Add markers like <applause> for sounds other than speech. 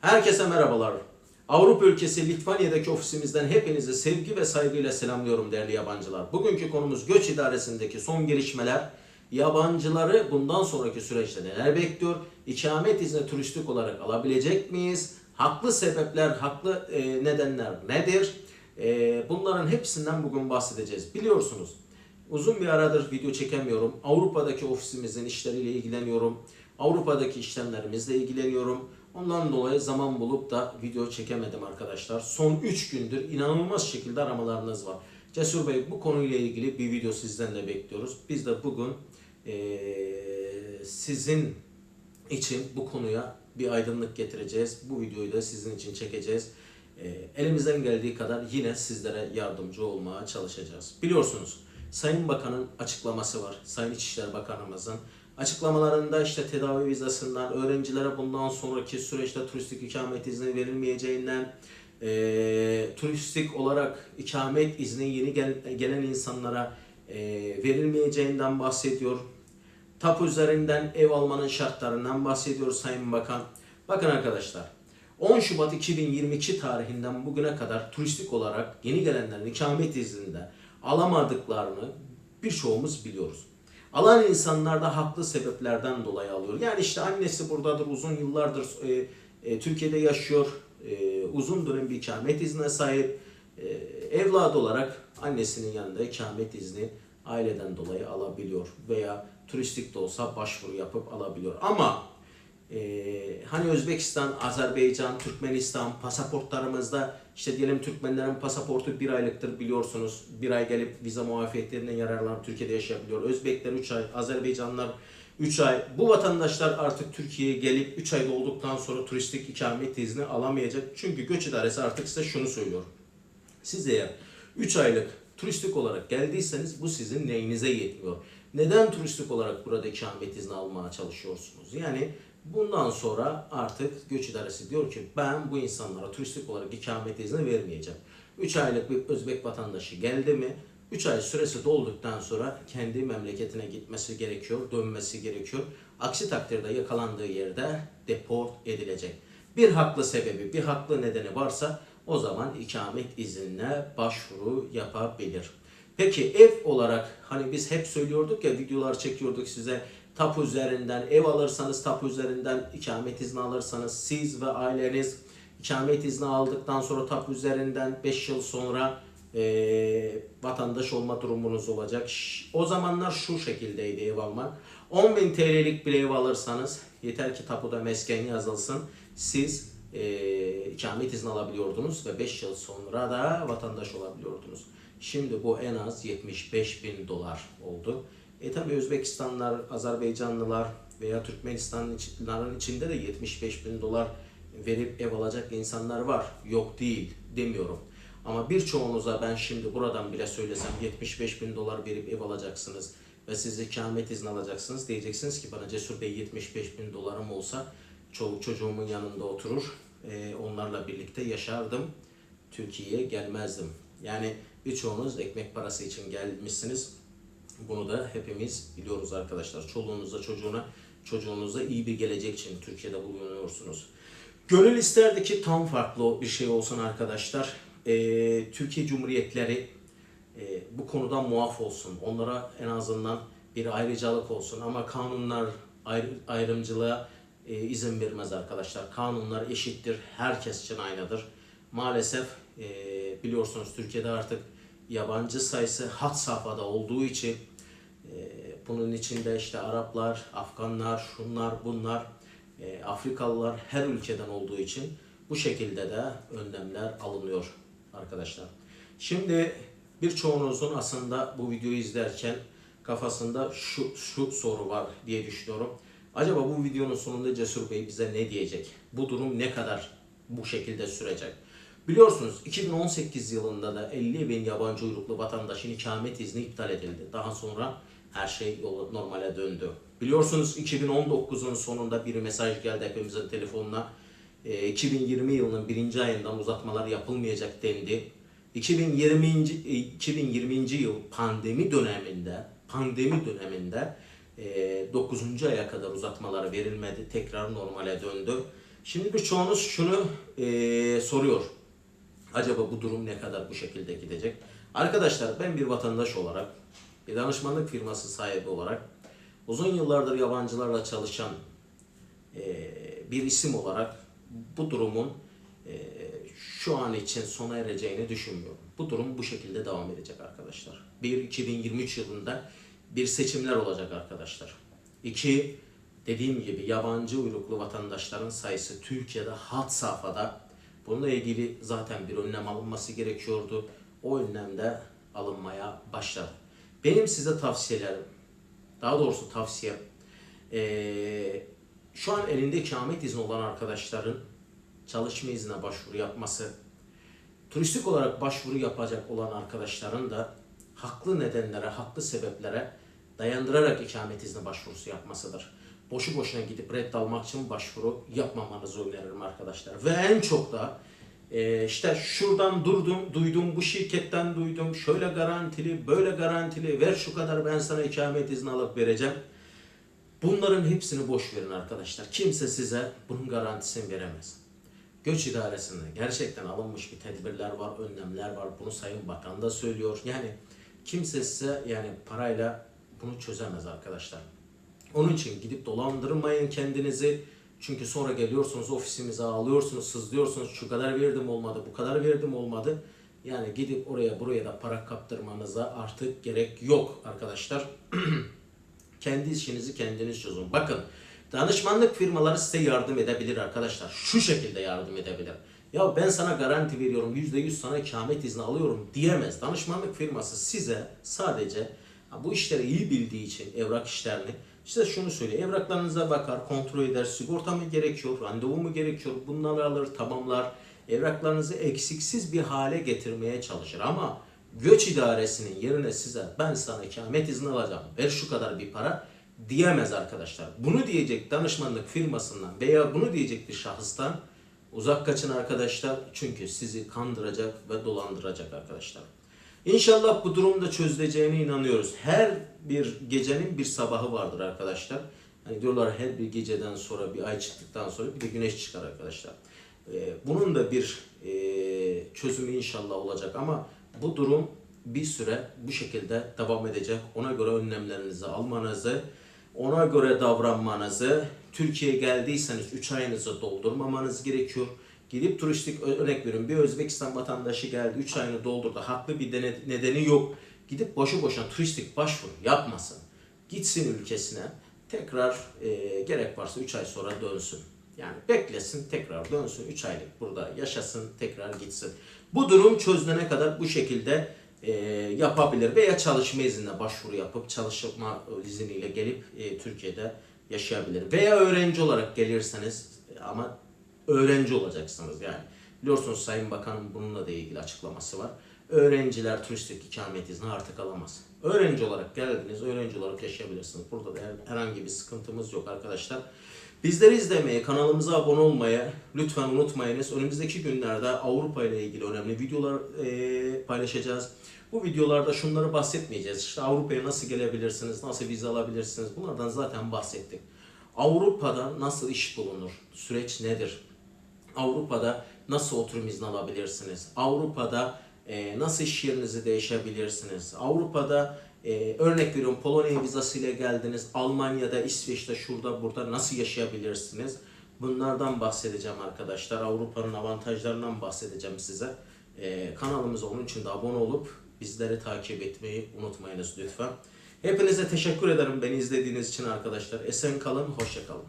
Herkese merhabalar. Avrupa ülkesi Litvanya'daki ofisimizden hepinizi sevgi ve saygıyla selamlıyorum değerli yabancılar. Bugünkü konumuz göç idaresindeki son gelişmeler. Yabancıları bundan sonraki süreçte neler bekliyor? İkamet izni turistik olarak alabilecek miyiz? Haklı sebepler, haklı e, nedenler nedir? E, bunların hepsinden bugün bahsedeceğiz. Biliyorsunuz uzun bir aradır video çekemiyorum. Avrupa'daki ofisimizin işleriyle ilgileniyorum. Avrupa'daki işlemlerimizle ilgileniyorum. Ondan dolayı zaman bulup da video çekemedim arkadaşlar. Son 3 gündür inanılmaz şekilde aramalarınız var. Cesur Bey bu konuyla ilgili bir video sizden de bekliyoruz. Biz de bugün eee, sizin için bu konuya bir aydınlık getireceğiz. Bu videoyu da sizin için çekeceğiz. Eee, elimizden geldiği kadar yine sizlere yardımcı olmaya çalışacağız. Biliyorsunuz Sayın Bakan'ın açıklaması var. Sayın İçişleri Bakanımızın açıklamalarında işte tedavi vizasından öğrencilere bundan sonraki süreçte turistik ikamet izni verilmeyeceğinden eee, turistik olarak ikamet izni yeni gel- gelen insanlara eee, verilmeyeceğinden bahsediyor. Tapu üzerinden ev almanın şartlarından bahsediyor Sayın Bakan. Bakın arkadaşlar 10 Şubat 2022 tarihinden bugüne kadar turistik olarak yeni gelenlerin ikamet izninde alamadıklarını birçoğumuz biliyoruz. Alan insanlar da haklı sebeplerden dolayı alıyor. Yani işte annesi buradadır, uzun yıllardır e, e, Türkiye'de yaşıyor, e, uzun dönem bir ikamet iznine sahip. E, evladı olarak annesinin yanında ikamet izni aileden dolayı alabiliyor veya turistik de olsa başvuru yapıp alabiliyor. Ama ee, hani Özbekistan, Azerbaycan, Türkmenistan pasaportlarımızda işte diyelim Türkmenlerin pasaportu bir aylıktır biliyorsunuz. Bir ay gelip vize muafiyetlerinden yararlanıp Türkiye'de yaşayabiliyor. Özbekler 3 ay, Azerbaycanlar 3 ay. Bu vatandaşlar artık Türkiye'ye gelip 3 ayda olduktan sonra turistik ikamet izni alamayacak. Çünkü göç idaresi artık size şunu söylüyor. Siz eğer 3 aylık turistik olarak geldiyseniz bu sizin neyinize yetmiyor. Neden turistik olarak burada ikamet izni almaya çalışıyorsunuz? Yani bundan sonra artık göç idaresi diyor ki ben bu insanlara turistik olarak ikamet izni vermeyeceğim. 3 aylık bir Özbek vatandaşı geldi mi 3 ay süresi dolduktan sonra kendi memleketine gitmesi gerekiyor, dönmesi gerekiyor. Aksi takdirde yakalandığı yerde deport edilecek. Bir haklı sebebi, bir haklı nedeni varsa o zaman ikamet iznine başvuru yapabilir. Peki ev olarak hani biz hep söylüyorduk ya videolar çekiyorduk size tapu üzerinden ev alırsanız tapu üzerinden ikamet izni alırsanız siz ve aileniz ikamet izni aldıktan sonra tapu üzerinden 5 yıl sonra eee, vatandaş olma durumunuz olacak. O zamanlar şu şekildeydi ev almak. 10.000 TL'lik bir ev alırsanız yeter ki tapuda mesken yazılsın. Siz eee ikamet izni alabiliyordunuz ve 5 yıl sonra da vatandaş olabiliyordunuz. Şimdi bu en az 75 bin dolar oldu. E tabi Özbekistanlılar, Azerbaycanlılar veya Türkmenistanlıların içinde de 75 bin dolar verip ev alacak insanlar var. Yok değil demiyorum. Ama birçoğunuza ben şimdi buradan bile söylesem 75 bin dolar verip ev alacaksınız ve siz ikamet izni alacaksınız. Diyeceksiniz ki bana Cesur Bey 75 bin dolarım olsa çoluk çocuğumun yanında oturur, e, onlarla birlikte yaşardım. Türkiye'ye gelmezdim. Yani birçoğunuz ekmek parası için gelmişsiniz. Bunu da hepimiz biliyoruz arkadaşlar. Çoluğunuza, çocuğuna, çocuğunuza iyi bir gelecek için Türkiye'de bulunuyorsunuz. Gönül isterdi ki tam farklı bir şey olsun arkadaşlar. Ee, Türkiye Cumhuriyetleri e, bu konuda muaf olsun. Onlara en azından bir ayrıcalık olsun. Ama kanunlar ayrı, ayrımcılığa e, izin vermez arkadaşlar. Kanunlar eşittir. Herkes için aynıdır. Maalesef e, biliyorsunuz Türkiye'de artık yabancı sayısı had safhada olduğu için bunun içinde işte Araplar, Afganlar, şunlar bunlar, e, Afrikalılar her ülkeden olduğu için bu şekilde de önlemler alınıyor arkadaşlar. Şimdi birçoğunuzun aslında bu videoyu izlerken kafasında şu şu soru var diye düşünüyorum. Acaba bu videonun sonunda Cesur Bey bize ne diyecek? Bu durum ne kadar bu şekilde sürecek? Biliyorsunuz 2018 yılında da 50 bin yabancı uyruklu vatandaşın ikamet izni iptal edildi. Daha sonra her şey yola normale döndü. Biliyorsunuz 2019'un sonunda bir mesaj geldi hepimizin telefonuna. E, 2020 yılının birinci ayından uzatmalar yapılmayacak dendi. 2020. e, 2020. yıl pandemi döneminde pandemi döneminde e, 9. aya kadar uzatmalar verilmedi. Tekrar normale döndü. Şimdi birçoğunuz şunu eee, soruyor. Acaba bu durum ne kadar bu şekilde gidecek? Arkadaşlar ben bir vatandaş olarak, bir danışmanlık firması sahibi olarak uzun yıllardır yabancılarla çalışan eee, bir isim olarak bu durumun eee, şu an için sona ereceğini düşünmüyorum. Bu durum bu şekilde devam edecek arkadaşlar. Bir 2023 yılında bir seçimler olacak arkadaşlar. İki dediğim gibi yabancı uyruklu vatandaşların sayısı Türkiye'de had safhada. Bununla ilgili zaten bir önlem alınması gerekiyordu. O önlem de alınmaya başladı. Benim size tavsiyelerim, daha doğrusu tavsiyem, eee, şu an elinde ikamet izni olan arkadaşların çalışma iznine başvuru yapması, turistik olarak başvuru yapacak olan arkadaşların da haklı nedenlere, haklı sebeplere dayandırarak ikamet izni başvurusu yapmasıdır. Boşu boşuna gidip red almak için başvuru yapmamanızı öneririm arkadaşlar. Ve en çok da e, işte şuradan durdum, duydum, bu şirketten duydum, şöyle garantili, böyle garantili, ver şu kadar ben sana ikamet izni alıp vereceğim. Bunların hepsini boş verin arkadaşlar. Kimse size bunun garantisini veremez. Göç idaresinde gerçekten alınmış bir tedbirler var, önlemler var. Bunu Sayın Bakan da söylüyor. Yani kimse size yani parayla bunu çözemez arkadaşlar. Onun için gidip dolandırmayın kendinizi. Çünkü sonra geliyorsunuz ofisimize ağlıyorsunuz, sızlıyorsunuz. Şu kadar verdim olmadı, bu kadar verdim olmadı. Yani gidip oraya buraya da para kaptırmanıza artık gerek yok arkadaşlar. <clears throat> Kendi işinizi kendiniz çözün. Bakın danışmanlık firmaları size yardım edebilir arkadaşlar. Şu şekilde yardım edebilir. Ya ben sana garanti veriyorum %100 sana ikamet izni alıyorum diyemez. Danışmanlık firması size sadece bu işleri iyi bildiği için evrak işlerini işte şunu söylüyor. Evraklarınıza bakar, kontrol eder. Sigorta mı gerekiyor, randevu mu gerekiyor? Bunları alır, tamamlar. Evraklarınızı eksiksiz bir hale getirmeye çalışır. Ama göç idaresinin yerine size ben sana ikamet izni alacağım, ver şu kadar bir para diyemez arkadaşlar. Bunu diyecek danışmanlık firmasından veya bunu diyecek bir şahıstan uzak kaçın arkadaşlar. Çünkü sizi kandıracak ve dolandıracak arkadaşlar. İnşallah bu durumda çözüleceğine inanıyoruz. Her bir gecenin bir sabahı vardır arkadaşlar. Hani diyorlar her bir geceden sonra bir ay çıktıktan sonra bir de güneş çıkar arkadaşlar. Ee, bunun da bir e, çözümü inşallah olacak ama bu durum bir süre bu şekilde devam edecek. Ona göre önlemlerinizi almanızı, ona göre davranmanızı, Türkiye'ye geldiyseniz 3 ayınızı doldurmamanız gerekiyor. Gidip turistik örnek veriyorum bir Özbekistan vatandaşı geldi 3 ayını doldurdu. Haklı bir nedeni yok. Gidip boşu boşuna turistik başvuru yapmasın. Gitsin ülkesine tekrar e, gerek varsa 3 ay sonra dönsün. Yani beklesin tekrar dönsün 3 aylık burada yaşasın tekrar gitsin. Bu durum çözülene kadar bu şekilde e, yapabilir veya çalışma iznine başvuru yapıp çalışma izniyle gelip e, Türkiye'de yaşayabilir. Veya öğrenci olarak gelirseniz e, ama öğrenci olacaksınız yani. Biliyorsunuz Sayın Bakan'ın bununla da ilgili açıklaması var. Öğrenciler turistik ikamet izni artık alamaz. Öğrenci olarak geldiniz, öğrenci olarak yaşayabilirsiniz. Burada da her- herhangi bir sıkıntımız yok arkadaşlar. Bizleri izlemeyi, kanalımıza abone olmayı lütfen unutmayınız. Önümüzdeki günlerde Avrupa ile ilgili önemli videolar eee, paylaşacağız. Bu videolarda şunları bahsetmeyeceğiz. İşte Avrupa'ya nasıl gelebilirsiniz, nasıl vize alabilirsiniz bunlardan zaten bahsettik. Avrupa'da nasıl iş bulunur, süreç nedir? Avrupa'da nasıl oturum izni alabilirsiniz? Avrupa'da e, nasıl iş yerinizi değişebilirsiniz? Avrupa'da e, örnek veriyorum Polonya vizasıyla geldiniz. Almanya'da, İsveç'te, şurada, burada nasıl yaşayabilirsiniz? Bunlardan bahsedeceğim arkadaşlar. Avrupa'nın avantajlarından bahsedeceğim size. E, kanalımıza onun için de abone olup bizleri takip etmeyi unutmayınız lütfen. Hepinize teşekkür ederim beni izlediğiniz için arkadaşlar. Esen kalın, hoşça kalın.